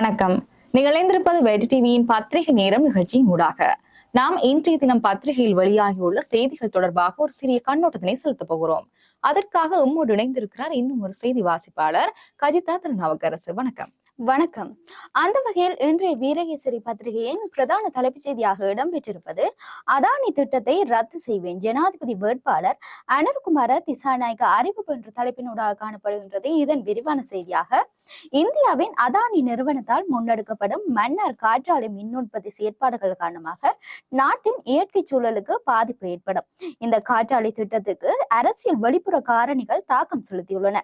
வணக்கம். நீங்கள் இணைந்திருப்பது வெற்றி டிவியின் பத்திரிகை நேரம் நிகழ்ச்சியின் ஊடாக. நாம் இன்றைய தினம் பத்திரிகையில் வெளியாகியுள்ள செய்திகள் தொடர்பாக ஒரு சிறிய கண்ணோட்டத்தினை செலுத்தப் போகிறோம். அதற்காக உம்மோடு இணைந்திருக்கிறார் இன்னும் ஒரு செய்தி வாசிப்பாளர் கஜிதா திருநாவுக்கரசு. வணக்கம். வணக்கம். அந்த வகையில் இன்றைய வீரகேசரி பத்திரிகையின் பிரதான தலைப்புச் செய்தியாக இடம்பெற்றிருப்பது அதானி திட்டத்தை ரத்து செய்வேன் ஜனாதிபதி வேட்பாளர் அனர்குமார திசாநாயக்க அறிவிப்பு என்ற தலைப்பினூடாக காணப்படுகின்றது. இதன் விரிவான செய்தியாக இந்தியாவின் அதானி நிறுவனத்தால் முன்னெடுக்கப்படும் மன்னார் காற்றாலை மின் உற்பத்தி செயற்பாடுகள் காரணமாக நாட்டின் இயற்கை சூழலுக்கு பாதிப்பு ஏற்படும். இந்த காற்றாலை திட்டத்துக்கு அரசியல் வெளிப்புற காரணிகள் தாக்கம் செலுத்தியுள்ளன.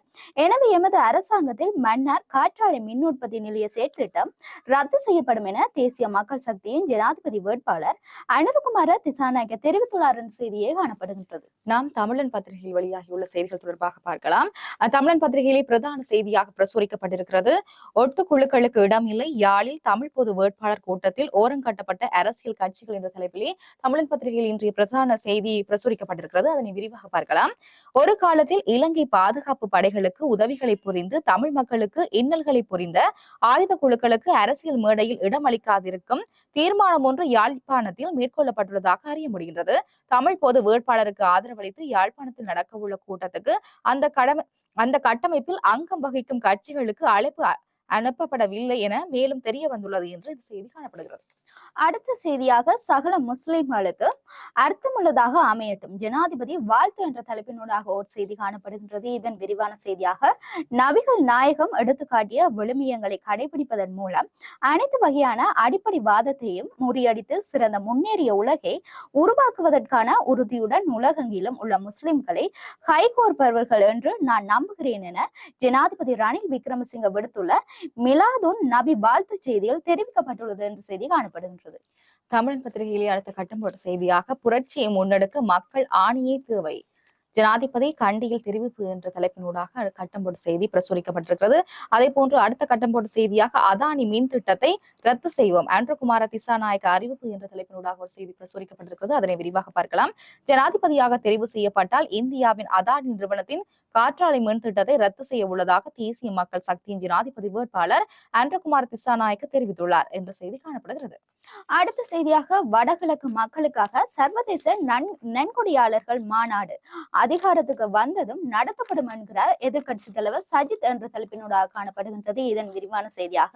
எனவே எமது அரசாங்கத்தில் மன்னார் காற்றாலை மின் உற்பத்தி நிலைய செயற்திட்டம் ரத்து செய்யப்படும் என தேசிய மக்கள் சக்தியின் ஜனாதிபதி வேட்பாளர் அனுருகுமார திசாநாயக்க தெரிவித்துள்ளார் என்ற செய்தியே காணப்படுகின்றது. நாம் தமிழன் பத்திரிகையில் வெளியாகியுள்ள செய்திகள் தொடர்பாக பார்க்கலாம். தமிழன் பத்திரிகையிலே பிரதான செய்தியாக பிரசுரிக்கப்பட்டிருக்கிறது ஒட்டு குழுக்களுக்கு இடமில்லை. யாழில் தமிழ் பொது வேட்பாளர் கூட்டத்தில் ஓரங்கட்டப்பட்ட அரசியல் கட்சிகள் என்ற தலைப்பிலே தமிழன் பத்திரிகையில் இன்றைய பிரதான செய்தி பிரசுரிக்கப்பட்டிருக்கிறது. அதனை விரிவாக பார்க்கலாம். ஒரு காலத்தில் இலங்கை பாதுகாப்பு படைகளுக்கு உதவிகளை புரிந்து தமிழ் மக்களுக்கு இன்னல்களை புரிந்த ஆயுத குழுக்களுக்கு அரசியல் மேடையில் இடமளிக்காதிருக்கும் தீர்மானம் ஒன்று யாழ்ப்பாணத்தில் மேற்கொள்ளப்பட்டுள்ளதாக அறிய முடிகின்றது. தமிழ் பொது வேட்பாளருக்கு ஆதரவளித்து யாழ்ப்பாணத்தில் நடக்கவுள்ள கூட்டத்துக்கு அந்த கடமை அந்த கட்டமைப்பில் அங்கம் வகிக்கும் கட்சிகளுக்கு அழைப்பு அனுப்பப்படவில்லை என மேலும் தெரிய வந்துள்ளது என்று இந்த செய்தி காணப்படுகிறது. அடுத்த செய்தியாக சகல முஸ்லிம்களுக்கு அர்த்தமுள்ளதாக அமையட்டும். ஜனாதிபதி வாழ்த்து என்ற தலைப்பினூடாக ஒரு செய்தி காணப்படுகின்றது. இதன் விரிவான செய்தியாக நபிகள் நாயகம் எடுத்துக்காட்டிய விழுமியங்களை கடைபிடிப்பதன் மூலம் அனைத்து வகையான அடிப்படை வாதத்தையும் முறியடித்து சிறந்த முன்னேறிய உலகை உருவாக்குவதற்கான உறுதியுடன் உலகெங்கிலும் உள்ள முஸ்லிம்களை கைகோர்பவர்கள் என்று நான் நம்புகிறேன் என ஜனாதிபதி ரணில் விக்ரமசிங்க விடுத்துள்ள மிலாதுன் நபி வாழ்த்து செய்தியில் தெரிவிக்கப்பட்டுள்ளது என்ற செய்தி காணப்படுகின்றது. தமிழ் பத்திரிகையிலே அடுத்த கட்டம் போட்ட செய்தியாக புரட்சியை முன்னெடுக்க மக்கள் ஆணையே தேவை. ஜனாதிபதி கண்டியில் தெரிவிப்பு என்ற தலைப்பினூடாக கட்டம் போட்ட செய்தி பிரசுரிக்கப்பட்டிருக்கிறது. அதே போன்று அடுத்த கட்டம் போட்ட செய்தியாக அதானி மின் திட்டத்தை ரத்து செய்வோம். ஆண்ட்ரகுமார திசாநாயக்க அறிவிப்பு என்ற தலைப்பினூடாக ஒரு செய்தி பிரசுரிக்கப்பட்டிருக்கிறது. அதனை விரிவாக பார்க்கலாம். ஜனாதிபதியாக தெரிவு செய்யப்பட்டால் இந்தியாவின் அதானி நிறுவனத்தின் காற்றாலை மின் திட்டத்தை ரத்து செய்ய உள்ளதாக தேசிய மக்கள் சக்தியின் ஜனாதிபதி வேட்பாளர் அன்றகுமார் திசாநாயக்க தெரிவித்துள்ளார். என்ற செய்தி காணப்படுகிறது. அடுத்த செய்தியாக வடகிழக்கு மக்களுக்காக சர்வதேச நன் நன்கொடியாளர்கள் மாநாடு. அதிகாரத்துக்கு வந்ததும் நடத்தப்படும் என்கிறார் எதிர்க்கட்சி தலைவர் சஜித் என்ற தலைப்பினூடாக காணப்படுகின்றது. இதன் விரிவான செய்தியாக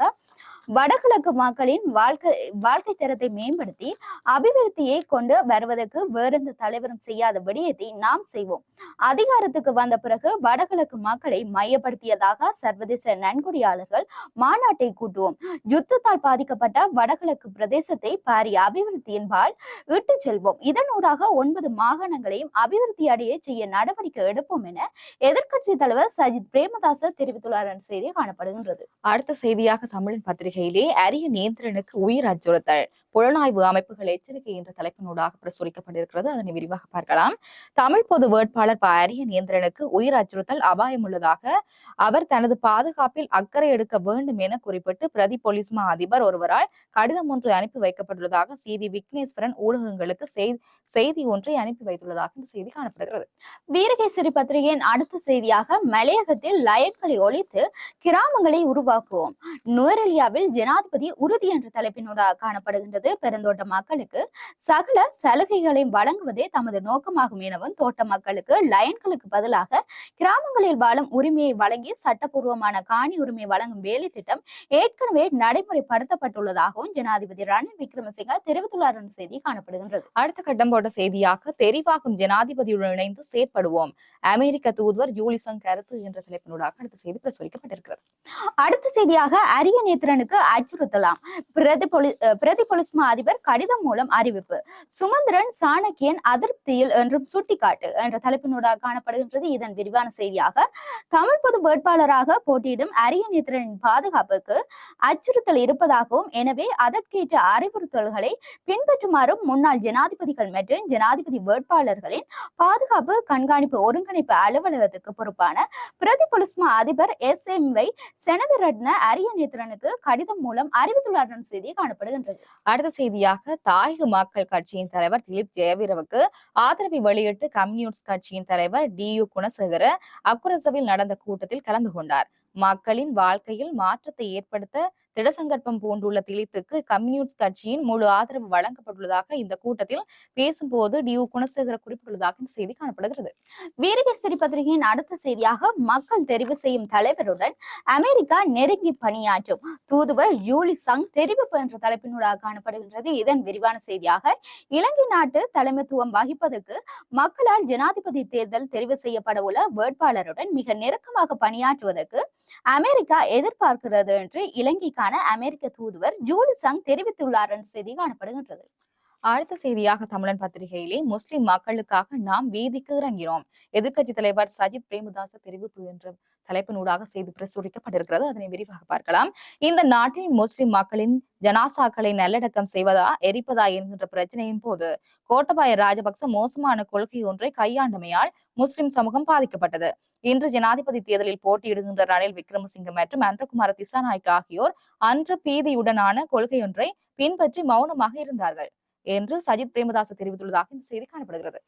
வடகிழக்கு மக்களின் வாழ்க்கை வாழ்க்கை தரத்தை மேம்படுத்தி அபிவிருத்தியை கொண்டு வருவதற்கு வேறெந்த தலைவரும் செய்யாத விடயத்தை நாம் செய்வோம். அதிகாரத்துக்கு வந்த பிறகு வடகிழக்கு மக்களை மையப்படுத்தியதாக சர்வதேச நன்கொடையாளர்கள் மாநாட்டை கூட்டுவோம். யுத்தத்தால் பாதிக்கப்பட்ட வடகிழக்கு பிரதேசத்தை பாரிய அபிவிருத்தியின்பால் இட்டு செல்வோம். இதனூடாக ஒன்பது மாகாணங்களையும் அபிவிருத்தி அடைய செய்ய நடவடிக்கை எடுப்போம் என எதிர்க்கட்சி தலைவர் சஜித் பிரேமதாச தெரிவித்துள்ளார் என்ற செய்தி காணப்படுகின்றது. அடுத்த செய்தியாக தமிழின் பத்திரிகையிலே அரிய நேந்திரனுக்கு உயிர் அச்சுறுத்தல் புலனாய்வு அமைப்புகள் எச்சரிக்கை என்ற தலைப்பினூடாக பிரசுரிக்கப்பட்டிருக்கிறது. அதனை விரிவாக பார்க்கலாம். தமிழ் பொது வேட்பாளர் ப. அரிய நியந்திரனுக்கு உயிர் அச்சுறுத்தல் அபாயம் உள்ளதாக அவர் தனது பாதுகாப்பில் அக்கறை எடுக்க வேண்டும் என குறிப்பிட்டு பிரதி போலீஸ்மா அதிபர் ஒருவரால் கடிதம் ஒன்று அனுப்பி வைக்கப்பட்டுள்ளதாக சி. வி. விக்னேஸ்வரன் ஊடகங்களுக்கு செய்தி செய்தி ஒன்றை அனுப்பி வைத்துள்ளதாக இந்த செய்தி காணப்படுகிறது. வீரகேசரி பத்திரிகையின் அடுத்த செய்தியாக மலையகத்தில் லயன்களை ஒழித்து கிராமங்களை உருவாக்குவோம். நுவரெலியாவில் ஜனாதிபதி உறுதி என்ற தலைப்பினூடாக காணப்படுகின்றது. பெருந்தோட்ட மக்களுக்கு சகல சலுகைகளையும் வழங்குவதே தமது நோக்கமாகும் எனவும் தோட்ட மக்களுக்கு லயன்களுக்கு பதிலாக கிராமங்களில் வாழும் உரிமையை வழங்கி சட்டப்பூர்வமான காணி உரிமை வழங்கும் வேலை திட்டம் ஏற்கனவே நடைமுறைப்படுத்தப்பட்டுள்ளதாகவும் ஜனாதிபதி ரணில் விக்ரமசிங்க தெரிவித்துள்ளார் என்ற செய்தி காணப்படுகின்றது. அடுத்த கட்டம் போட்ட செய்தியாக தெரிவாகும் ஜனாதிபதியுடன் இணைந்து செயற்படுவோம். அமெரிக்க தூதுவர் யூலிசங் கருத்து என்ற தலைப்பினூடாக அடுத்த செய்தி பிரசுரிக்கப்பட்டிருக்கிறது. அடுத்த செய்தியாக அரிய நேத்திரனுக்கு அச்சுறுத்தலாம். பிரதி பொலி அஹ் அதிபர் கடிதம் மூலம் அறிவிப்பு. சுமந்திரன் சாணக்கியன் அதிருப்தியில் என்றும் சுட்டிக்காட்டு என்ற தலைப்பினூடாக காணப்படுகின்றது இதன் விரிவான செய்தியாக. தமிழ் பொது வேட்பாளராக போட்டியிடும் அரியநேத்திரனின் பாதுகாப்புக்கு அச்சுறுத்தல் இருப்பதாகவும் எனவே அதற்கேற்ற அறிவுறுத்தல்களை பின்பற்றுமாறும் முன்னாள் ஜனாதிபதிகள் மற்றும் ஜனாதிபதி வேட்பாளர்களின் பாதுகாப்பு கண்காணிப்பு ஒருங்கிணைப்பு அலுவலகத்துக்கு பொறுப்பான பிரதி பொலிஸ்மா அதிபர் எஸ் எம் வை செனவிரட்ன அரிய நேத்திரனுக்கு கடிதம் மூலம் அறிவித்துள்ளார் செய்தி காணப்படுகின்றது. அடுத்த செய்தியாக தாயக மக்கள் கட்சியின் தலைவர் திலீப் ஜெயவீரவுக்கு ஆதரவை வெளியிட்டு கம்யூனிஸ்ட் கட்சியின் தலைவர் டி யு குணசேகர அக்குரசவில் நடந்த கூட்டத்தில் கலந்து கொண்டார். மக்களின் வாழ்க்கையில் மாற்றத்தை ஏற்படுத்த திடசங்கற்பம் பூண்டுள்ள திலித்துக்கு கம்யூனிஸ்ட் கட்சியின் முழு ஆதரவு வழங்கப்பட்டுள்ளதாக இந்த கூட்டத்தில் பேசும்போது டியூ குணசேகர குறிப்பிட்டுள்ளதாக இந்த செய்தி காணப்படுகிறது. வீரகேசரி பத்திரிகையின் அடுத்த செய்தியாக மக்கள் தெரிவு செய்யும் தலைவருடன் அமெரிக்கா நெருங்கி பணியாற்றும் தூதுவர் ஜூலி சங் தெரிவிப்பு என்ற தலைப்பினூடாக காணப்படுகின்றது. இதன் விரிவான செய்தியாக இலங்கை நாட்டு தலைமைத்துவம் வகிப்பதற்கு மக்களால் ஜனாதிபதி தேர்தல் தெரிவு செய்யப்பட உள்ள வேட்பாளருடன் மிக நெருக்கமாக பணியாற்றுவதற்கு அமெரிக்கா எதிர்பார்க்கிறது என்று இலங்கைக்கான அமெரிக்க தூதுவர் ஜூலி சங் தெரிவித்துள்ளார் என்ற செய்தி காணப்படுகின்றது. அடுத்த செய்தியாக தமிழன் பத்திரிகையிலே முஸ்லிம் மக்களுக்காக நாம் வீதிக்கு இறங்கினோம் எதிர்க்கட்சி தலைவர் சஜித் பிரேமதாச தெரிவிப்பு என்ற தலைப்பினூடாக செய்தி பிரசுரிக்கப்பட்டிருக்கிறது. அதனை விரிவாக பார்க்கலாம். இந்த நாட்டில் முஸ்லிம் மக்களின் ஜனாசாக்களை நல்லடக்கம் செய்வதா எரிப்பதா என்கின்ற பிரச்சனையின் போது கோட்டபாய ராஜபக்ச மோசமான கொள்கை ஒன்றை கையாண்டமையால் முஸ்லிம் சமூகம் பாதிக்கப்பட்டது. இன்று ஜனாதிபதி தேர்தலில் போட்டியிடுகின்ற ரணில் விக்ரமசிங்க மற்றும் அன்றகுமார திசாநாயக் ஆகியோர் அன்று பீதியுடனான கொள்கையொன்றை பின்பற்றி மௌனமாக இருந்தார்கள். என்று சஜித் பிரேமதாச தெரிவித்துள்ளதாக இந்த செய்தி காணப்படுகிறது.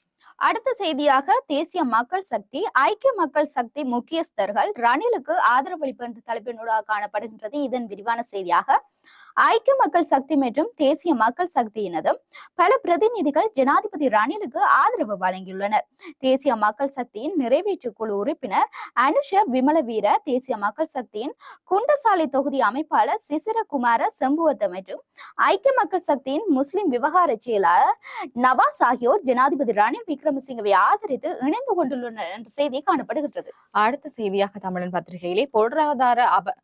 அடுத்த செய்தியாக தேசிய மக்கள் சக்தி ஐக்கிய மக்கள் சக்தி முக்கியஸ்தர்கள் ரணிலுக்கு ஆதரவளிப்பு என்ற தலைப்பினூடாக காணப்படுகின்றது. இதன் விரிவான செய்தியாக ஐக்கிய மக்கள் சக்தி மற்றும் தேசிய மக்கள் சக்தியினதும் பல பிரதிநிதிகள் ஜனாதிபதி ரணிலுக்கு ஆதரவு வழங்கியுள்ளனர். தேசிய மக்கள் சக்தியின் நிறைவேற்று குழு உறுப்பினர் அனுஷ விமல வீர தேசிய மக்கள் சக்தியின் குண்டசாலை தொகுதி அமைப்பாளர் சிசிரகுமார செம்புவத்த மற்றும் ஐக்கிய மக்கள் சக்தியின் முஸ்லிம் விவகார செயலாளர் நவாஸ் ஆகியோர் ஜனாதிபதி ரணில் விக்ரமசிங்கவை ஆதரித்து இணைந்து கொண்டுள்ளனர் என்ற செய்தி காணப்படுகின்றது. அடுத்த செய்தியாக தமிழன் பத்திரிகையிலே பொருளாதார அப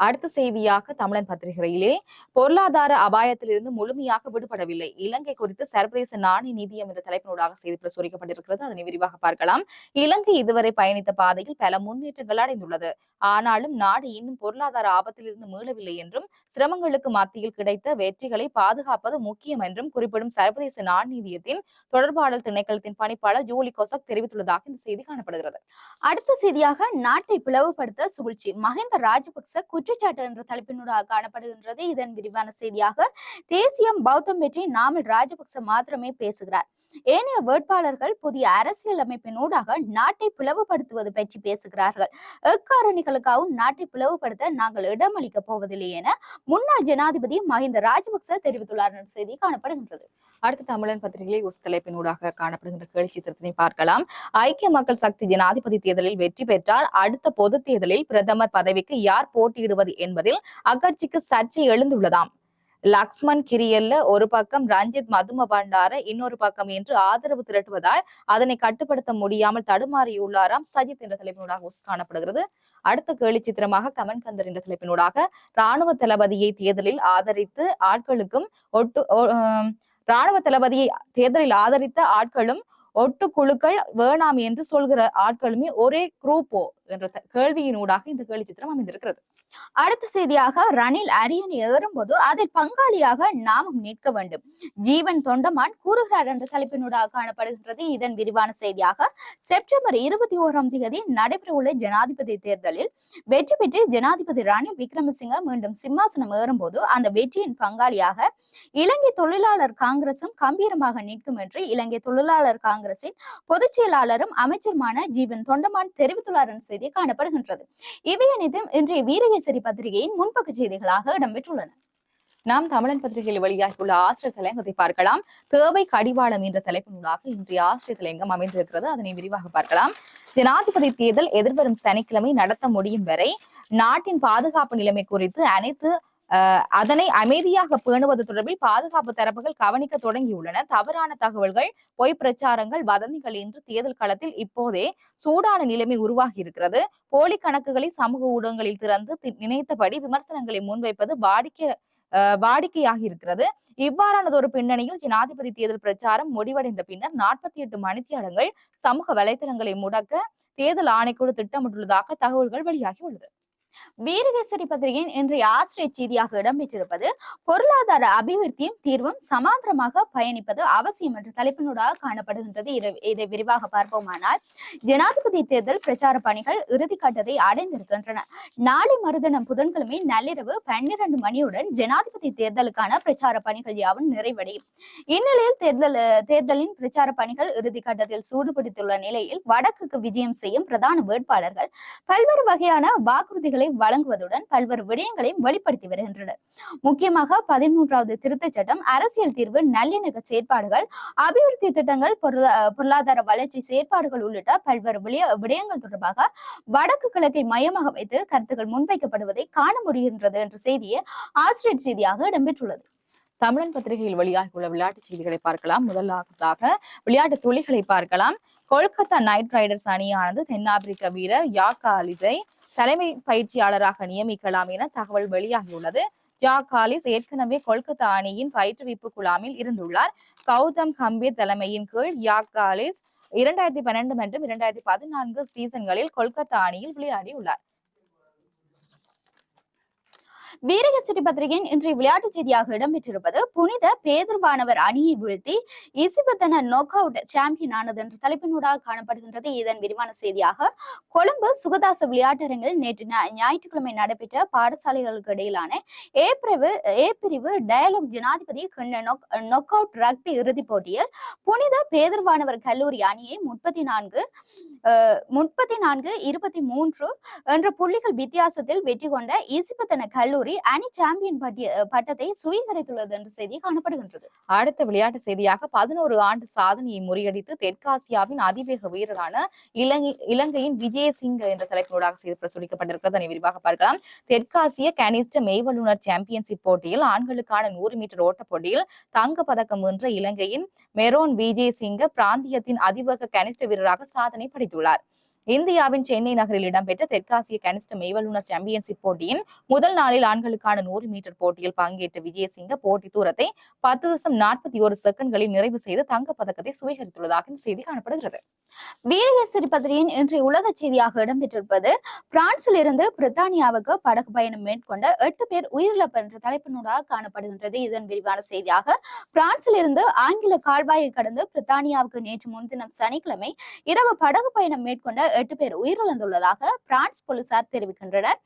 அடுத்த செய்தியாக தமிழன் பத்திரிகையிலே பொருளாதார அபாயத்திலிருந்து முழுமையாக விடுபடவில்லை. இலங்கை குறித்து சர்வதேச நாணய நிதியம் என்ற தலைப்பினூடாக செய்தி பிரசுரிக்கப்பட்டிருக்கிறது. அதனை விரிவாக பார்க்கலாம். இலங்கை இதுவரை பயணித்த பாதையில் பல முன்னேற்றங்கள் அடைந்துள்ளது. ஆனாலும் நாடு இன்னும் பொருளாதார ஆபத்திலிருந்து மீளவில்லை என்றும் சிரமங்களுக்கு மத்தியில் கிடைத்த வெற்றிகளை பாதுகாப்பது முக்கியம் என்றும் குறிப்பிடும் சர்வதேச நாணயத்தின் தொடர்பாடல் திணைக்களத்தின் பணிப்பாளர் ஜூலி கொசக் தெரிவித்துள்ளதாக இந்த செய்தி காணப்படுகிறது. அடுத்த செய்தியாக நாட்டை பிளவுபடுத்த சூழ்ச்சி மஹிந்த ராஜபக்ச குற்ற குற்றச்சாட்டு என்ற தலைப்பினூடாக காணப்படுகின்றது. இதன் விரிவான செய்தியாக தேசியம் பௌத்தம் பற்றி நாமல் ராஜபக்ச மாத்திரமே பேசுகிறார். ஏனைய வேட்பாளர்கள் புதிய அரசியல் அமைப்பினூடாக நாட்டை பிளவுபடுத்துவது பற்றி பேசுகிறார்கள். எக்காரணிகளுக்காகவும் நாட்டை பிளவுபடுத்த நாங்கள் இடமளிக்க போவதில்லை என முன்னாள் ஜனாதிபதி மஹிந்த ராஜபக்ச தெரிவித்துள்ளார் செய்தி காணப்படுகின்றது. அடுத்த தமிழன் பத்திரிகையை ஒரு தலைப்பினூடாக காணப்படுகின்ற கேள்வி சித்திரத்தினை பார்க்கலாம். ஐக்கிய மக்கள் சக்தி ஜனாதிபதி தேர்தலில் வெற்றி பெற்றால் அடுத்த பொது தேர்தலில் பிரதமர் பதவிக்கு யார் போட்டியிடுவது என்பதில் அக்கட்சிக்கு சர்ச்சை எழுந்துள்ளதாம். லக்ஷ்மண் கிரியல்ல ஒரு பக்கம் ரஞ்சித் மதும பண்டார இன்னொரு பக்கம் என்று ஆதரவு திரட்டுவதால் அதனை கட்டுப்படுத்த முடியாமல் தடுமாறியுள்ளாராம் சஜித் என்ற தலைப்பினூடாக உஸ் காணப்படுகிறது. அடுத்த கேலி சித்திரமாக கமன் கந்தர் என்ற தலைப்பினூடாக ராணுவ தளபதியை தேர்தலில் ஆதரித்து ஆட்களுக்கும் ஒட்டு ஒ- ராணுவ தளபதியை தேர்தலில் ஆதரித்த ஆட்களும் ஒட்டு குழுக்கள் வேணாம் என்று சொல்கிற ஆட்களுமே ஒரே குரூப்போ என்ற கேள்வியினூடாக இந்த கேள்வி சித்திரம் அமைந்திருக்கிறது. அடுத்த செய்தியாக ரணில் அரியணை ஏறும்போது அதில் பங்காளியாக நாமும் நிற்க வேண்டும். ஜீவன் தொண்டமான் கூறுகிறார் என்ற தலைப்பினூடாக காணப்படுகின்றது. இதன் விரிவான செய்தியாக செப்டம்பர் இருபத்தி ஓராம் தேதி நடைபெறவுள்ள ஜனாதிபதி தேர்தலில் வெற்றி பெற்று ஜனாதிபதி ரணில் விக்ரமசிங்க மீண்டும் சிம்மாசனம் ஏறும்போது அந்த வெற்றியின் பங்காளியாக இலங்கை தொழிலாளர் காங்கிரசும் கம்பீரமாக நிற்கும் என்று இலங்கை தொழிலாளர் காங்கிரசின் பொதுச் செயலாளரும் அமைச்சருமான ஜீவன் தொண்டமான் தெரிவித்துள்ளார் என்ற செய்தி காணப்படுகின்றது. இவை அனைத்தும் இன்றைய வீரகேசரி பத்திரிகையின் முன்பக்க செய்திகளாக இடம்பெற்றுள்ளன. நாம் தமிழன் பத்திரிகையில் வெளியாகியுள்ள ஆசிரியர் தலையங்கத்தை பார்க்கலாம். தேவை கடிவாளம் என்ற தலைப்பு நூலாக இன்றைய ஆசிரியர் தலையங்கம் அமைந்திருக்கிறது. அதனை விரிவாக பார்க்கலாம். ஜனாதிபதி தேர்தல் எதிர்வரும் சனிக்கிழமை நடத்த முடியும் வரை நாட்டின் பாதுகாப்பு நிலைமை குறித்து அனைத்து அதனை அமைதியாக பேணுவது தொடர்பில் பாதுகாப்பு தரப்புகள் கவனிக்க தொடங்கியுள்ளன தவறான தகவல்கள் பொய் பிரச்சாரங்கள் வதந்திகள் என்று தேர்தல் களத்தில் இப்போதே சூடான நிலைமை உருவாகி இருக்கிறது போலி கணக்குகளை சமூக ஊடகங்களில் திறந்து நினைத்தபடி விமர்சனங்களை முன்வைப்பது வாடிக்கை அஹ், வாடிக்கையாகி இருக்கிறது ஒரு பின்னணியில் ஜனாதிபதி தேர்தல் பிரச்சாரம் முடிவடைந்த பின்னர் நாற்பத்தி எட்டு மணித்தியாலங்கள் சமூக வலைதளங்களை முடக்க தேர்தல் ஆணைக்குழு திட்டமிட்டுள்ளதாக தகவல்கள் வெளியாகி உள்ளது. வீரகேசரி பத்திரிகையின் இன்றைய ஆசிரிய செய்தியாக இடம்பெற்றிருப்பது பொருளாதார அபிவிருத்தியும் தீர்வும் சமாந்தரமாக பயணிப்பது அவசியம் என்ற தலைப்பினூடாக காணப்படுகின்றது. இதை விரிவாக பார்ப்போமானால் ஜனாதிபதி தேர்தல் பிரச்சார பணிகள் இறுதிக்கட்டத்தை அடைந்திருக்கின்றன. நாளை மறுதினம் புதன்கிழமை நள்ளிரவு பன்னிரண்டு மணியுடன் ஜனாதிபதி தேர்தலுக்கான பிரச்சார பணிகள் யாவும் நிறைவடையும். இந்நிலையில் தேர்தல் தேர்தலின் பிரச்சார பணிகள் இறுதிக்கட்டத்தில் சூடுபிடித்துள்ள நிலையில் வடக்குக்கு விஜயம் செய்யும் பிரதான வேட்பாளர்கள் பல்வேறு வகையான வாக்குறுதிகள் அறிக்கைகளை வழங்குவதுடன் பல்வேறு விடயங்களையும் வெளிப்படுத்தி வருகின்றனர். முக்கியமாக பதிமூன்றாவது திருத்தச் சட்டம் அரசியல் தீர்வு நல்லிணக்க செயற்பாடுகள் அபிவிருத்தி திட்டங்கள் பொருளாதார வளர்ச்சி செயற்பாடுகள் உள்ளிட்ட பல்வேறு விடய- விடயங்கள் தொடர்பாக வடக்கு கிழக்கை மையமாக வைத்து கருத்துக்கள் முன்வைக்கப்படுவதை காண முடிகின்றது என்ற செய்தியை ஆசிரியர் செய்தியாக இடம்பெற்றுள்ளது. தமிழன் பத்திரிகையில் வெளியாகியுள்ள விளையாட்டு செய்திகளை பார்க்கலாம். முதலாவதாக விளையாட்டு துளிகளை பார்க்கலாம். கொல்கத்தா நைட் ரைடர்ஸ் அணியானது தென்னாப்பிரிக்க வீரர் யாக்கா அலிஸை தலைமை பயிற்சியாளராக நியமிக்கலாம் என தகவல் வெளியாகியுள்ளது. ஜா காலிஸ் ஏற்கனவே கொல்கத்தா அணியின் பயிற்றுவிப்பு குழாமில் இருந்துள்ளார். கௌதம் கம்பீர் தலைமையின் கீழ் யாக் காலிஸ் இரண்டாயிரத்தி பன்னெண்டு மற்றும் இரண்டாயிரத்தி பதினான்கு சீசன்களில் கொல்கத்தா அணியில் விளையாடியுள்ளார். வீரகேசரி பத்திரிகையின் இன்றைய விளையாட்டுச் செய்தியாக இடம்பெற்றிருப்பது புனித பேதர்வானவர் அணியை வீழ்த்தி இசிபத்தன நோக் அவுட் சாம்பியன் ஆனது என்ற தலைப்பினூடாக காணப்படுகின்றது. இதன் விரிவான செய்தியாக கொழும்பு சுகதாச விளையாட்டரங்கில் நேற்று ஞாயிற்றுக்கிழமை நடைபெற்ற பாடசாலைகளுக்கு இடையிலான ஏ பிரிவு ஏ பிரிவு டயலாக் ஜனாதிபதி கிண்ண நொக் நொக் அவுட் ரக்பி இறுதிப் போட்டியில் புனித பேதர்வானவர் கல்லூரி அணியை முப்பத்தி நான்கு முப்பத்தி நான்கு இருபத்தி மூன்று என்ற புள்ளிகள் வித்தியாசத்தில் வெற்றி கொண்ட இசிபத்தன கல்லூரி அணி சாம்பியன் பட்டிய பட்டத்தை சுவீகரித்துள்ளது என்ற செய்தி காணப்படுகின்றது. அடுத்த விளையாட்டு செய்தியாக பதினோரு ஆண்டு சாதனையை முறியடித்து தெற்காசியாவின் அதிவேக வீரரான இலங்கை இலங்கையின் விஜயசிங்க என்ற தலைப்பினூடாக செய்து பிரசுரிக்கப்பட்டிருக்கிறது. அதனை விரிவாக பார்க்கலாம். தெற்காசிய கனிஷ்ட மெய்வல்லுநர் சாம்பியன்ஷிப் போட்டியில் ஆண்களுக்கான நூறு மீட்டர் ஓட்டப் போட்டியில் தங்க பதக்கம் வென்ற இலங்கையின் மெரோன் விஜயசிங்க பிராந்தியத்தின் அதிவேக கனிஷ்ட வீரராக சாதனை படைத்தார் படைத்துள்ளார் இந்தியாவின் சென்னை நகரில் இடம்பெற்ற தெற்காசிய கனிஷ்ட மெய்வல்லுநர் சாம்பியன்ஷிப் போட்டியின் முதல் நாளில் ஆண்களுக்கான நூறு மீட்டர் போட்டியில் பங்கேற்ற விஜயசிங்க போட்டி தூரத்தை பத்து தசம் நாற்பத்தி ஒரு செகண்ட்களில் நிறைவு செய்து தங்கப்பதக்கத்தை சுவீகரித்துள்ளதாக செய்தி காணப்படுகிறது. வீரகேசரி பத்திரிகையின் இன்றைய உலக செய்தியாக இடம்பெற்றிருப்பது பிரான்சில் இருந்து பிரித்தானியாவுக்கு படகு பயணம் மேற்கொண்ட எட்டு பேர் உயிரிழப்பு என்ற தலைப்பினூடாக காணப்படுகின்றது. இதன் விரிவான செய்தியாக பிரான்சில் இருந்து ஆங்கில கால்வாயை கடந்து பிரித்தானியாவுக்கு நேற்று முன்தினம் சனிக்கிழமை இரவு படகு பயணம் மேற்கொண்ட எட்டு பேர் உயிரிழந்துள்ளதாக பிரான்ஸ் போலீசார் தெரிவிக்கின்றனர்.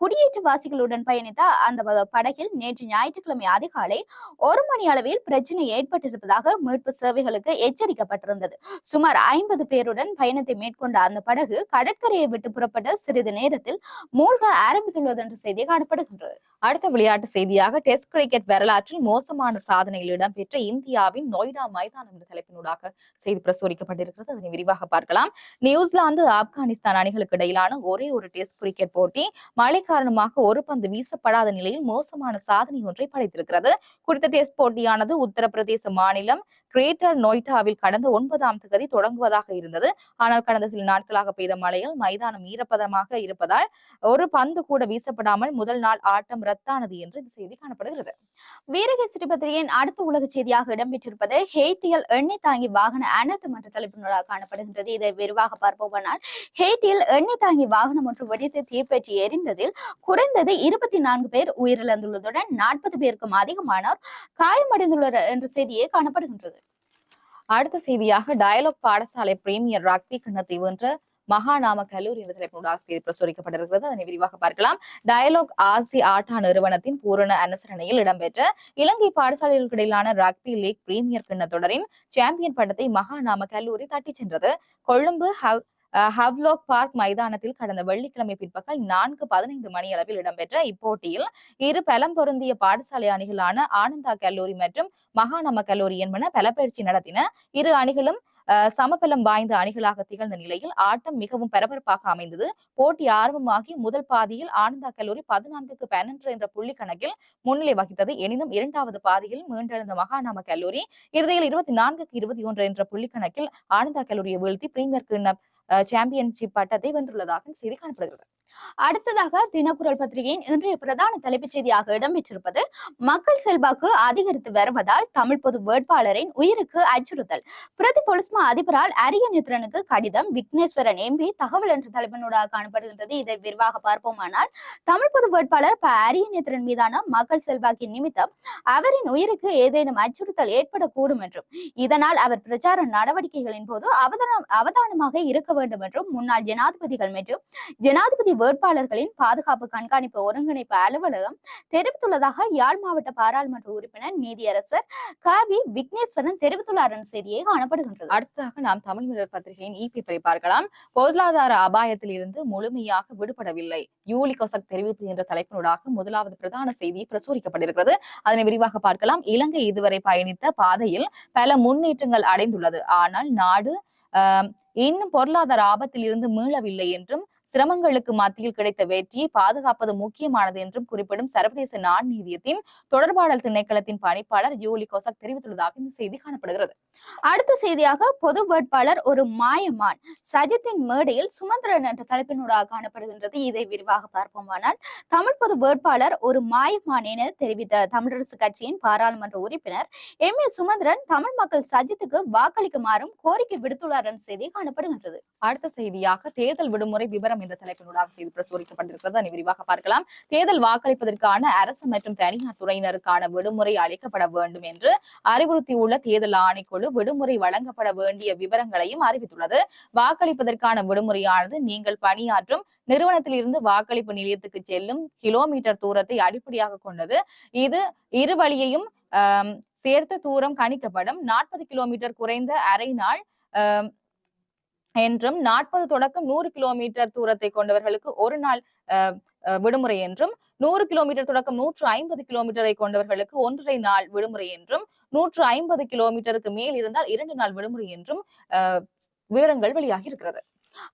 குடியேற்றவாசிகளுடன் பயணித்த அந்த படகில் நேற்று ஞாயிற்றுக்கிழமை அதிகாலை ஒரு மணி அளவில் பிரச்சனை ஏற்பட்டிருப்பதாக மீட்பு சேவைகளுக்கு எச்சரிக்கப்பட்டிருந்தது. சுமார் ஐம்பது பேருடன் பயணத்தை மேற்கொண்ட அந்த படகு கடற்கரையை விட்டு புறப்பட்ட சிறிது நேரத்தில் மூழ்க ஆரம்பித்துள்ளது என்ற செய்தி காணப்படுகின்றது. அடுத்த விளையாட்டு செய்தியாக டெஸ்ட் கிரிக்கெட் வரலாற்றில் மோசமான சாதனையில் இடம்பெற்ற இந்தியாவின் நொய்டா மைதானம் என்ற தலைப்பினூடாக செய்தி பிரசுரிக்கப்பட்டிருக்கிறது. அதனை விரிவாக பார்க்கலாம். நியூசிலாந்து ஆப்கானிஸ்தான் அணிகளுக்கு இடையிலான ஒரே ஒரு டெஸ்ட் கிரிக்கெட் போட்டி மழை காரணமாக ஒரு பந்து வீசப்படாத நிலையில் மோசமான சாதனை ஒன்றை படைத்திருக்கிறது. குறித்த டெஸ்ட் போட்டியானது உத்தரப்பிரதேச மாநிலம் கிரேட்டர் நொய்டாவில் கடந்த ஒன்பதாம் தேதி தொடங்குவதாக இருந்தது. ஆனால் கடந்த சில நாட்களாக பெய்த மழையால் மைதானம் ஈரப்பதமாக இருப்பதால் ஒரு பந்து கூட வீசப்படாமல் முதல் நாள் ஆட்டம் ரத்தானது என்று இந்த செய்தி காணப்படுகிறது. வீரகை பத்திரிகையின் அடுத்த உலக செய்தியாக இடம்பெற்றிருப்பது ஹெய்ட்டியில் எண்ணெய் தாங்கி வாகன அனைத்து மன்ற தலைப்பினராக காணப்படுகின்றது. இதை விரிவாக பார்ப்போமானால் ஹெய்ட்டியில் எண்ணெய் தாங்கி வாகனம் ஒன்று வெடித்து தீப்பற்றி எரிந்ததில் குறைந்தது இருபத்தி நான்கு பேர் உயிரிழந்துள்ளதுடன் நாற்பது பேருக்கும் அதிகமானோர் காயமடைந்துள்ளனர் என்ற செய்தியே காணப்படுகின்றது. அடுத்த செய்தியாக டயலாக் பாடசாலை பிரீமியர் ரக்பி கிண்ணத்தை வென்ற மகாநாம கல்லூரி என்ற தலைப்பினூடாக செய்தி பிரசுரிக்கப்பட்டிருக்கிறது. அதனை விரிவாக பார்க்கலாம். டயலாக் ஆசி ஆட்டா நிறுவனத்தின் பூரண அனுசரணையில் இடம்பெற்ற இலங்கை பாடசாலைகளுக்கு இடையிலான ரக்பி லீக் பிரீமியர் கிண்ண தொடரின் சாம்பியன் பட்டத்தை மகாநாம கல்லூரி தட்டிச் சென்றது. கொழும்பு ஹவ்லோக் பார்க் மைதானத்தில் கடந்த வெள்ளிக்கிழமை பிற்பகல் நான்கு பதினைந்து மணி அளவில் இடம்பெற்ற இப்போட்டியில் இரு பலம் பொருந்திய பாடசாலை அணிகளான ஆனந்தா கல்லூரி மற்றும் மகாநம கல்லூரி என்பன பலப்பயிற்சி நடத்தின. இரு அணிகளும் சமபலம் வாய்ந்த அணிகளாக திகழ்ந்த நிலையில் ஆட்டம் மிகவும் பரபரப்பாக அமைந்தது. போட்டி ஆரம்பமாகி முதல் பாதியில் ஆனந்தா கல்லூரி பதினான்குக்கு பன்னெண்டு என்ற புள்ளி கணக்கில் முன்னிலை வகித்தது. எனினும் இரண்டாவது பாதியில் மீண்டெழுந்த மகாநாம கல்லூரி இறுதியில் இருபத்தி நான்குக்கு இருபத்தி ஒன்று என்ற புள்ளி கணக்கில் ஆனந்தா கல்லூரியை வீழ்த்தி பிரீமியர் கிண்ண சாம்பியன்ஷிப் பட்டத்தை வென்றுள்ளதாக செய்தி காணப்படுகிறது. அடுத்ததாக தினக்குரல் பத்திரிகையின் இன்றைய பிரதான தலைப்புச் செய்தியாக இடம்பெற்றிருப்பது மக்கள் செல்வாக்கு அதிகரித்து வருவதால் தமிழ் பொது வேட்பாளரின் உயிருக்கு அச்சுறுத்தல். பிரதி பொலிஸ்மா அதிபரால் அரியநேத்திரனுக்கு கடிதம் விக்னேஸ்வரன் எம்பி தகவல் என்ற தலைப்பினூடாக காணப்படுகின்றது. இதை விரிவாக பார்ப்போமானால் தமிழ் பொது வேட்பாளர் ப அரியநேத்திரன் மீதான மக்கள் செல்வாக்கின் நிமித்தம் அவரின் உயிருக்கு ஏதேனும் அச்சுறுத்தல் ஏற்படக்கூடும் என்றும் இதனால் அவர் பிரச்சார நடவடிக்கைகளின் போது அவதானம் அவதானமாக இருக்க வேண்டும் வேண்டும் என்றும் முன்னாள் ஜனாதிபதிகள் மற்றும் ஜனாதிபதி வேட்பாளர்களின் பாதுகாப்பு கண்காணிப்பு ஒருங்கிணைப்பு அலுவலகம் தெரிவித்துள்ளதாக யாழ் மாவட்ட பாராளுமன்ற உறுப்பினர் நீதியரசர் காவி விக்னேஸ்வரன் தெரிவித்துள்ளார் என்ற செய்தியை காணப்படுகின்றது. அடுத்ததாக நாம் தமிழ் மிரர் பத்திரிகையின் இ பேப்பரை பார்க்கலாம். பொருளாதார அபாயத்தில் இருந்து முழுமையாக விடுபடவில்லை. யூலி கொசக் தெரிவிப்பு என்ற தலைப்பினூடாக முதலாவது பிரதான செய்தி பிரசுரிக்கப்பட்டிருக்கிறது. அதனை விரிவாக பார்க்கலாம். இலங்கை இதுவரை பயணித்த பாதையில் பல முன்னேற்றங்கள் அடைந்துள்ளது. ஆனால் நாடு இன்னும் பொருளாதார ஆபத்தில் இருந்து மீளவில்லை என்றும் சிரமங்களுக்கு மத்தியில் கிடைத்த வெற்றியை பாதுகாப்பது முக்கியமானது என்றும் குறிப்பிடும் சர்வதேச நாண் தொடர்பாடல் திணைக்களத்தின் பணிப்பாளர் யூலி கோசக் தெரிவித்துள்ளதாக இந்த செய்தி காணப்படுகிறது. அடுத்த செய்தியாக பொது வேட்பாளர் ஒரு மாயமான் சஜித்தின் மேடையில் சுமந்திரன் என்ற தலைப்பினூடாக காணப்படுகின்றது. இதை விரிவாக பார்ப்போமானால் தமிழ் பொது வேட்பாளர் ஒரு மாயமான் என தெரிவித்த தமிழரசு கட்சியின் பாராளுமன்ற உறுப்பினர் எம். ஏ. சுமந்திரன் தமிழ் மக்கள் சஜித்துக்கு வாக்களிக்குமாறும் கோரிக்கை விடுத்துள்ளார் என்ற செய்தி காணப்படுகின்றது. அடுத்த செய்தியாக தேர்தல் விடுமுறை விவரம் என்ற தலைப்பினூடாக செய்தி பிரசுரிக்கப்பட்டிருக்கிறது. அதனை விரிவாக பார்க்கலாம். தேர்தல் வாக்களிப்பதற்கான அரசு மற்றும் தனியார் துறையினருக்கான விடுமுறை அளிக்கப்பட வேண்டும் என்று அறிவுறுத்தியுள்ள தேர்தல் ஆணைக்குழு குழு விடுமுறை வழங்கப்பட வேண்டிய விவரங்களையும் அறிவித்துள்ளது. வாக்களிப்பதற்கான விடுமுறையானது நீங்கள் பணியாற்றும் நிறுவனத்திலிருந்து வாக்களிப்பு நிலையத்துக்கு செல்லும் கிலோமீட்டர் தூரத்தை அடிப்படையாக கொண்டது. இது இரு வழியையும் சேர்த்த தூரம் கணிக்கப்படும். நாற்பது கிலோமீட்டர் குறைந்த அரை நாள் என்றும் நாற்பது தொடக்கம் நூறு கிலோமீட்டர் தூரத்தை கொண்டவர்களுக்கு ஒரு நாள் விடுமுறை என்றும் நூறு கிலோமீட்டர் தொடக்கம் நூற்று ஐம்பது கிலோமீட்டரை கொண்டவர்களுக்கு ஒன்றரை நாள் விடுமுறை என்றும் நூற்று ஐம்பது கிலோமீட்டருக்கு மேல் இருந்தால் இரண்டு நாள் விடுமுறை என்றும் விவரங்கள் வெளியாகி இருக்கிறது.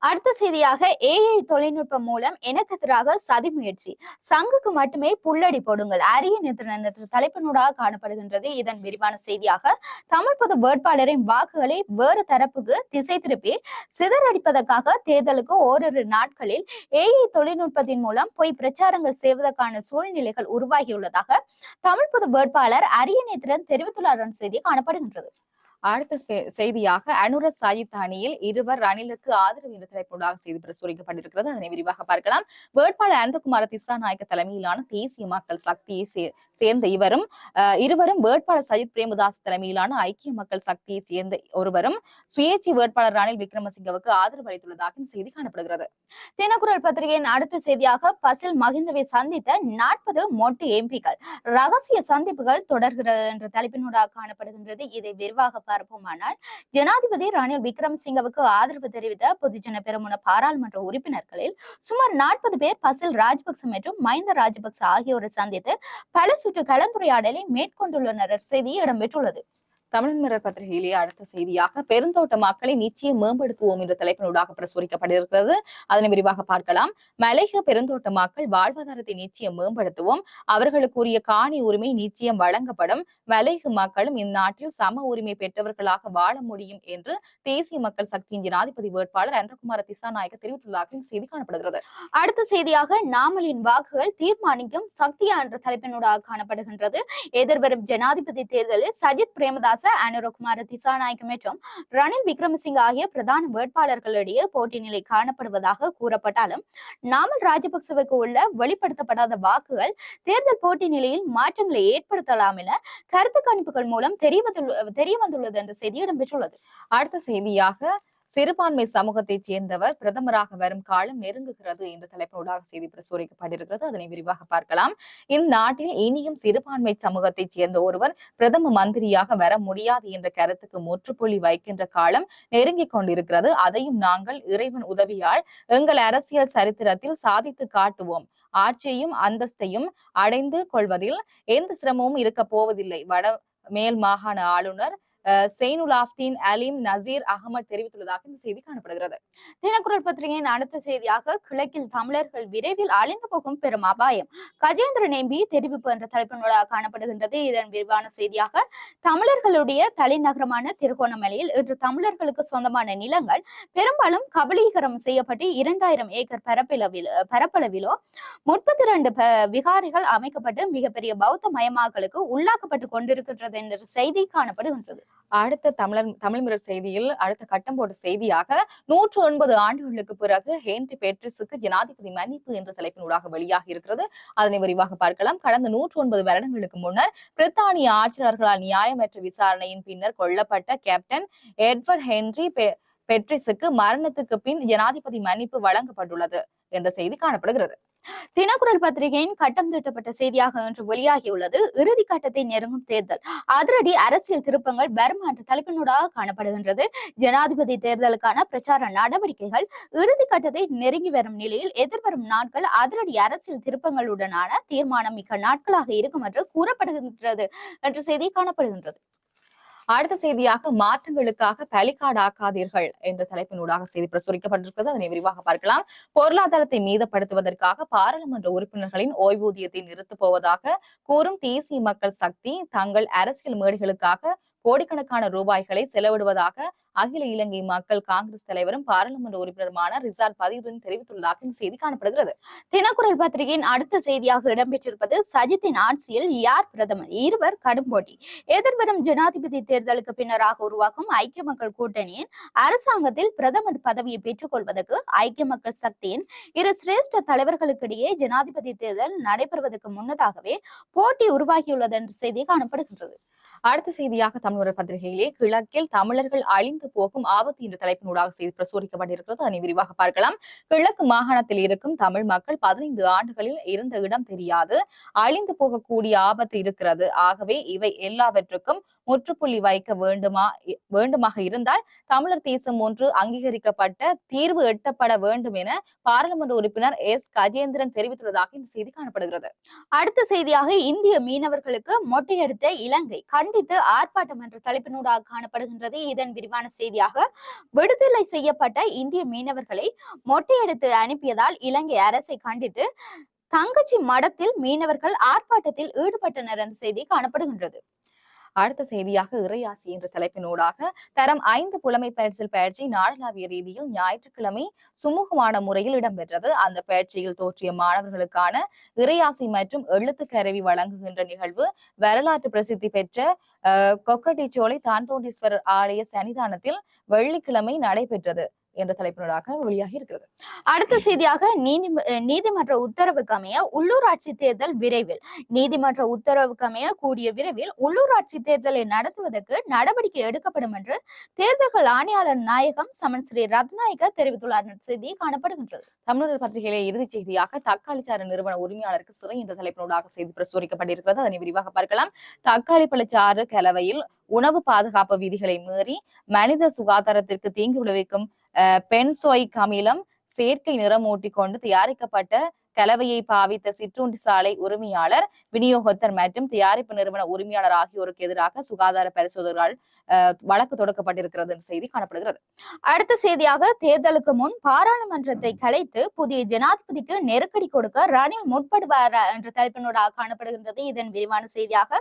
அடுத்த செய்தியாக ஏஐ தொழில்நுட்பம் மூலம் எனக்கு எதிராக சதி முயற்சி. சங்குக்கு மட்டுமே புல்லடி போடுங்கள். அரிய நிதிரன் என்ற தலைப்பினூடாக காணப்படுகின்றது. இதன் விரிவான செய்தியாக தமிழ் பொது வேட்பாளரின் வாக்குகளை வேறு தரப்புக்கு திசை திருப்பி சிதறடிப்பதற்காக தேர்தலுக்கு ஓரிரு நாட்களில் ஏஐ தொழில்நுட்பத்தின் மூலம் பொய் பிரச்சாரங்கள் செய்வதற்கான சூழ்நிலைகள் உருவாகியுள்ளதாக தமிழ் பொது வேட்பாளர் அரிய நேத்திரன் தெரிவித்துள்ளார் செய்தி காணப்படுகின்றது. அடுத்த செய்தியாக அனுர சாயித் அணியில் இருவர் ரணிலுக்கு ஆதரவு என்ற தலைப்புடாக செய்தி பிரசுரிக்கப்பட்டிருக்கிறது. அதனை விரிவாக பார்க்கலாம். வேட்பாளர் அன்புகுமார திசாநாயக்க தலைமையிலான தேசிய மக்கள் சக்தியை சேர்ந்த இவரும் இருவரும் வேட்பாளர் சஜித் பிரேமதாஸ் தலைமையிலான ஐக்கிய மக்கள் சக்தியை சேர்ந்த ஒருவரும் சுயேட்சை வேட்பாளர் ரணில் விக்ரமசிங்கவுக்கு ஆதரவு அளித்துள்ளதாக இந்த செய்தி காணப்படுகிறது. தினக்குரல் பத்திரிகையின் அடுத்த செய்தியாக பசில் மகிந்தவை சந்தித்த நாற்பது மொட்டு எம்பிக்கள். ரகசிய சந்திப்புகள் தொடர்கிறது என்ற தலைப்பினூடாக காணப்படுகின்றது. இதை விரிவாக பார்ப்போமானால் ஜனாதிபதி ரணில் விக்ரமசிங்கவுக்கு ஆதரவு தெரிவித்த பொதுஜன பெருமுன பாராளுமன்ற உறுப்பினர்களில் சுமார் நாற்பது பேர் பசில் ராஜபக்ச மற்றும் மஹிந்த ராஜபக்ச ஆகியோரை சந்தித்து பல சுற்று கலந்துரையாடலை மேற்கொண்டுள்ளனர் செய்தி இடம்பெற்றுள்ளது. தமிழ் மிரர் பத்திரிகையிலேயே அடுத்த செய்தியாக பெருந்தோட்ட மக்களை நிச்சயம் மேம்படுத்துவோம் என்ற தலைப்பினூடாக பிரசுரிக்கப்பட்டிருக்கிறது. அதனை விரிவாக பார்க்கலாம். மலையக பெருந்தோட்ட மக்கள் வாழ்வாதாரத்தை நிச்சயம் மேம்படுத்துவோம். அவர்களுக்குரிய காணி உரிமை நிச்சயம் வழங்கப்படும். மலைக மக்களும் இந்நாட்டில் சம உரிமை பெற்றவர்களாக வாழ முடியும் என்று தேசிய மக்கள் சக்தியின் ஜனாதிபதி வேட்பாளர் அன்றகுமார திசாநாயக தெரிவித்துள்ளதாக செய்தி காணப்படுகிறது. அடுத்த செய்தியாக நாமலின் வாக்குகள் தீர்மானிக்கும் சக்தியா என்ற தலைப்பினூடாக காணப்படுகின்றது. எதிர்வரும் ஜனாதிபதி தேர்தலில் சஜித் பிரேமதாஸ் பிரேமதாச அனுரகுமார திசாநாயக்க மற்றும் ரணில் விக்ரமசிங்க ஆகிய பிரதான வேட்பாளர்களிடையே போட்டி நிலை காணப்படுவதாக கூறப்பட்டாலும் நாமல் ராஜபக்சவுக்கு உள்ள வெளிப்படுத்தப்படாத வாக்குகள் தேர்தல் போட்டி நிலையில் மாற்றங்களை ஏற்படுத்தலாம் என கருத்து கணிப்புகள் மூலம் தெரிய வந்துள்ளது என்ற செய்தி இடம்பெற்றுள்ளது. அடுத்த செய்தியாக சிறுபான்மை சமூகத்தைச் சேர்ந்தவர் பிரதமராக வரும் காலம் நெருங்குகிறது என்ற தலைப்பினூடாக செய்தி பிரசுரிக்கப்பட்டிருக்கிறது. அதனை விரிவாக பார்க்கலாம். இந்நாட்டில் இனியும் சிறுபான்மை சமூகத்தைச் சேர்ந்த ஒருவர் பிரதம மந்திரியாக வர முடியாது என்ற கருத்துக்கு முற்றுப்புள்ளி வைக்கின்ற காலம் நெருங்கிக் கொண்டிருக்கிறது. அதையும் நாங்கள் இறைவன் உதவியால் எங்கள் அரசியல் சரித்திரத்தில் சாதித்து காட்டுவோம். ஆட்சியையும் அந்தஸ்தையும் அடைந்து கொள்வதில் எந்த சிரமமும் இருக்க போவதில்லை. வட மேல் மாகாண ஆளுநர் செயினுல் செயினுலாப்தீன் அலீம் நசீர் அகமது தெரிவித்துள்ளதாக இந்த செய்தி காணப்படுகிறது. தினக்குரல் பத்திரிகையின் அடுத்த செய்தியாக கிழக்கில் தமிழர்கள் விரைவில் அழிந்து போகும் பெரும் அபாயம். கஜேந்திர நேம்பி தெரிவிப்பு என்ற தலைப்பினூடாக காணப்படுகின்றது. இதன் விரிவான செய்தியாக தமிழர்களுடைய தலைநகரமான திருகோணமலையில் இன்று தமிழர்களுக்கு சொந்தமான நிலங்கள் பெரும்பாலும் கபலீகரம் செய்யப்பட்டு இரண்டாயிரம் ஏக்கர் பரப்பளவில் பரப்பளவிலோ முப்பத்தி இரண்டு விகாரிகள் அமைக்கப்பட்டு மிகப்பெரிய பௌத்த மயமாக்கலுக்கு உள்ளாக்கப்பட்டு கொண்டிருக்கின்றது என்ற செய்தி காணப்படுகின்றது. அடுத்த தமிழர் தமிழ் மிரர் செய்தியில் அடுத்த கட்டம் போட்ட செய்தியாக நூற்று ஒன்பது ஆண்டுகளுக்கு பிறகு ஹேன்ரி பேட்ரிஸுக்கு ஜனாதிபதி மன்னிப்பு என்ற தலைப்பினூடாக வெளியாகி இருக்கிறது. அதனை விரிவாக பார்க்கலாம். கடந்த நூற்று ஒன்பது வருடங்களுக்கு முன்னர் பிரித்தானிய ஆட்சியாளர்களால் நியாயமற்ற விசாரணையின் பின்னர் கொல்லப்பட்ட கேப்டன் எட்வர்ட் ஹென்றி பெ- பெட்ரிஸுக்கு மரணத்துக்கு பின் ஜனாதிபதி மன்னிப்பு வழங்கப்பட்டுள்ளது என்ற செய்தி காணப்படுகிறது. தினக்குரல் பத்திரிகையின் கட்டம் தீட்டப்பட்ட செய்தியாக இன்று வெளியாகியுள்ளது. இறுதி கட்டத்தை நெருங்கும் தேர்தல். அதிரடி அரசியல் திருப்பங்கள் வரும் என்ற தலைப்பினூடாக காணப்படுகின்றது. ஜனாதிபதி தேர்தலுக்கான பிரச்சார நடவடிக்கைகள் இறுதி கட்டத்தை நெருங்கி வரும் நிலையில் எதிர்வரும் நாட்கள் அதிரடி அரசியல் திருப்பங்களுடனான தீர்மானம் மிக்க நாட்களாக இருக்கும் என்று கூறப்படுகின்றது. என்ற செய்தி காணப்படுகின்றது. அடுத்த செய்தியாக மாற்றங்களுக்காக பலிக்காடாக்காதீர்கள் என்ற தலைப்பினூடாக செய்தி பிரசுரிக்கப்பட்டிருக்கிறது. அதனை விரிவாக பார்க்கலாம். பொருளாதாரத்தை மீதப்படுத்துவதற்காக பாராளுமன்ற உறுப்பினர்களின் ஓய்வூதியத்தை நிறுத்தப் போவதாக கூறும் தேசிய மக்கள் சக்தி தங்கள் அரசியல் மேடைகளுக்காக கோடிக்கணக்கான ரூபாய்களை செலவிடுவதாக அகில இலங்கை மக்கள் காங்கிரஸ் தலைவரும் பாராளுமன்ற உறுப்பினருமான ரிசார் பதிவுடன் தெரிவித்துள்ளதாக செய்தி காணப்படுகிறது. தினக்குரல் பத்திரிகையின் அடுத்த செய்தியாக இடம்பெற்றிருப்பது சஜித்தின் ஆட்சியில் யார் பிரதமர்? இருவர் கடும் போட்டி. எதிர்வரும் ஜனாதிபதி தேர்தலுக்கு பின்னராக உருவாகும் ஐக்கிய மக்கள் கூட்டணியின் அரசாங்கத்தில் பிரதமர் பதவியை பெற்றுக் கொள்வதற்கு ஐக்கிய மக்கள் சக்தியின் இரு சிரேஷ்ட தலைவர்களுக்கிடையே ஜனாதிபதி தேர்தல் நடைபெறுவதற்கு முன்னதாகவே போட்டி உருவாகியுள்ளது என்ற செய்தி காணப்படுகின்றது. அடுத்த செய்தியாக தமிழர் பத்திரிகையிலே கிழக்கில் தமிழர்கள் அழிந்து போகும் ஆபத்து என்ற தலைப்பினூடாக செய்தி பிரசுரிக்கப்பட்டிருக்கிறது அதனை விரிவாக பார்க்கலாம். கிழக்கு மாகாணத்தில் இருக்கும் தமிழ் மக்கள் பதினைந்து ஆண்டுகளில் இருந்த இடம் தெரியாது. அழிந்து போகக்கூடிய ஆபத்து இருக்கிறது. ஆகவே இவை எல்லாவற்றுக்கும் முற்றுப்புள்ளி வைக்க வேண்டுமா வேண்டுமாக இருந்தால் தமிழர் தேசம் ஒன்று அங்கீகரிக்கப்பட்ட தீர்வு எட்டப்பட வேண்டும் என பாராளுமன்ற உறுப்பினர் எஸ். கஜேந்திரன் தெரிவித்துள்ளதாக இந்த செய்தி காணப்படுகிறது. அடுத்த செய்தியாக இந்திய மீனவர்களுக்கு மொட்டையடித்த இலங்கை கண்டித்து ஆர்ப்பாட்டம் என்ற தலைப்பினூடாக காணப்படுகின்றது. இதன் விரிவான செய்தியாக விடுதலை செய்யப்பட்ட இந்திய மீனவர்களை மொட்டையடித்து அனுப்பியதால் இலங்கை அரசை கண்டித்து தங்கச்சி மடத்தில் மீனவர்கள் ஆர்ப்பாட்டத்தில் ஈடுபட்டனர் என்ற செய்தி காணப்படுகின்றது. அடுத்த செய்தியாக இறையாசி என்ற தலைப்பினூடாக தரம் ஐந்து புலமை பயிற்சியில் பயிற்சி நாடளாவிய ரீதியில் ஞாயிற்றுக்கிழமை சுமூகமான முறையில் இடம்பெற்றது. அந்த பயிற்சியில் தோற்றிய மாணவர்களுக்கான இறையாசி மற்றும் எழுத்து கருவி வழங்குகின்ற நிகழ்வு வரலாற்று பிரசித்தி பெற்ற கொக்கட்டிச்சோலை தான்தோண்டீஸ்வரர் ஆலய சன்னிதானத்தில் வெள்ளிக்கிழமை நடைபெற்றது. என்ற தலைப்பினூடாக வெளியாகி இருக்கிறது. அடுத்த செய்தியாக நீதி நீதிமன்ற உத்தரவுக்கு அமைய உள்ளூராட்சி தேர்தல் விரைவில். நீதிமன்ற உத்தரவுக்கு அமைய கூடிய விரைவில் உள்ளூராட்சி தேர்தலை நடத்துவதற்கு நடவடிக்கை எடுக்கப்படும் என்று தேர்தல்கள் ஆணையாளர் நாயகம் சமன் ஸ்ரீ ரத்நாயக தெரிவித்துள்ளார் செய்தி காணப்படுகின்றது. தமிழர் பத்திரிகையிலே இறுதிச் செய்தியாக தக்காளிச்சாறு நிறுவன உரிமையாளருக்கு சிறை என்ற தலைப்பினூடாக செய்தி பிரசுரிக்கப்பட்டிருக்கிறது. அதனை விரிவாக பார்க்கலாம். தக்காளி பழச்சாறு கலவையில் உணவு பாதுகாப்பு விதிகளை மீறி மனித சுகாதாரத்திற்கு தீங்கு விளைவிக்கும் பென்சோயிக் அமிலம் செயற்கை நிறமூட்டி கொண்டு தயாரிக்கப்பட்ட கலவையை பாவித்த சிற்றுண்டி சாலை உரிமையாளர் விநியோகத்தர் மற்றும் தயாரிப்பு நிறுவன உரிமையாளர் ஆகியோருக்கு எதிராக சுகாதார பரிசோதகர்கள் வழக்கு தொடக்கப்பட்டிருக்கிறது செய்தி காணப்படுகிறது. அடுத்த செய்தியாக தேர்தலுக்கு முன் பாராளுமன்றத்தை கலைத்து புதிய ஜனாதிபதிக்கு நெருக்கடி கொடுக்க ரணில் முற்படுவார் என்ற தலைப்பினூடாக காணப்படுகின்றது. இதன் விரிவான செய்தியாக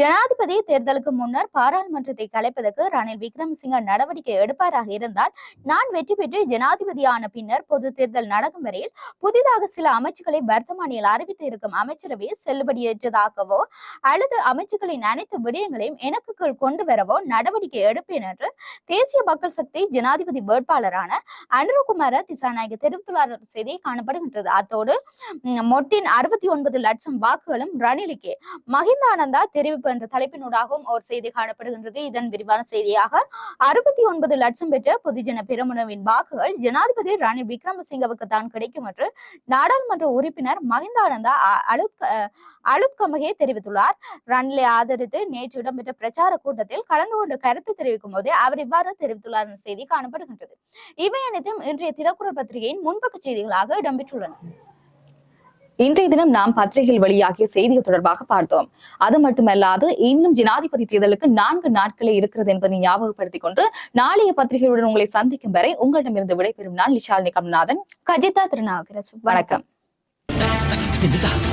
ஜனாதிபதி தேர்தலுக்கு முன்னர் பாராளுமன்றத்தை கலைப்பதற்கு ரணில் விக்ரமசிங்க நடவடிக்கை எடுப்பாராக இருந்தால் நான் வெற்றி பெற்று ஜனாதிபதியான பின்னர் பொது தேர்தல் நடக்கும் வரையில் புதிதாக சில அமை அமைச்சுகளை வர்த்தமானியில் அறிவித்து இருக்கும் அமைச்சரவை செல்லுபடியேற்றதாகவோ அல்லது அமைச்சுகளின் அனைத்து விடயங்களையும் எனக்கு கொண்டு வரவோ நடவடிக்கை எடுப்பேன் என்று தேசிய மக்கள் சக்தி ஜனாதிபதி வேட்பாளரான அனுரகுமார திசாநாயக தெரிவித்துள்ளார் என்ற செய்தி காணப்படுகின்றது. அத்தோடு மொட்டின் அறுபத்தி ஒன்பது லட்சம் வாக்குகளும் ரணிலுக்கே மஹிந்தானந்தா தெரிவிப்பு என்ற தலைப்பினூடாகவும் ஒரு செய்தி காணப்படுகின்றது. இதன் விரிவான செய்தியாக அறுபத்தி ஒன்பது லட்சம் பெற்ற பொதுஜன பெருமனவின் வாக்குகள் ஜனாதிபதி ரணில் விக்ரமசிங்கவுக்கு தான் கிடைக்கும் என்று நாடாளுமன்ற உறுப்பினர் மஹிந்தானந்தா அலுத் அலுத்கமகே தெரிவித்துள்ளார். ரணிலை ஆதரித்து நேற்று இடம்பெற்ற பிரச்சார கூட்டத்தில் கலந்து கொண்டு கருத்து தெரிவிக்கும் போதே அவர் இவ்வாறு தெரிவித்துள்ளார் என்ற செய்தி காணப்படுகின்றது. இவை அனைத்தும் இன்றைய தினக்குரல் பத்திரிகையின் முன்பக்க செய்திகளாக இடம்பெற்றுள்ளன. இன்றைய தினம் நாம் பத்திரிகையில் வெளியாகிய செய்திகள் தொடர்பாக பார்த்தோம். அது மட்டுமல்லாது இன்னும் ஜனாதிபதி தேர்தலுக்கு நான்கு நாட்களே இருக்கிறது என்பதை ஞாபகப்படுத்திக் கொண்டு நாளைய பத்திரிகையுடன் உங்களை சந்திக்கும் வரை உங்களிடமிருந்து விடைபெறும் நான் நிஷாலினி கமல்நாதன். கஜிதா திருநாவுக்கரசு வணக்கம். 点的大。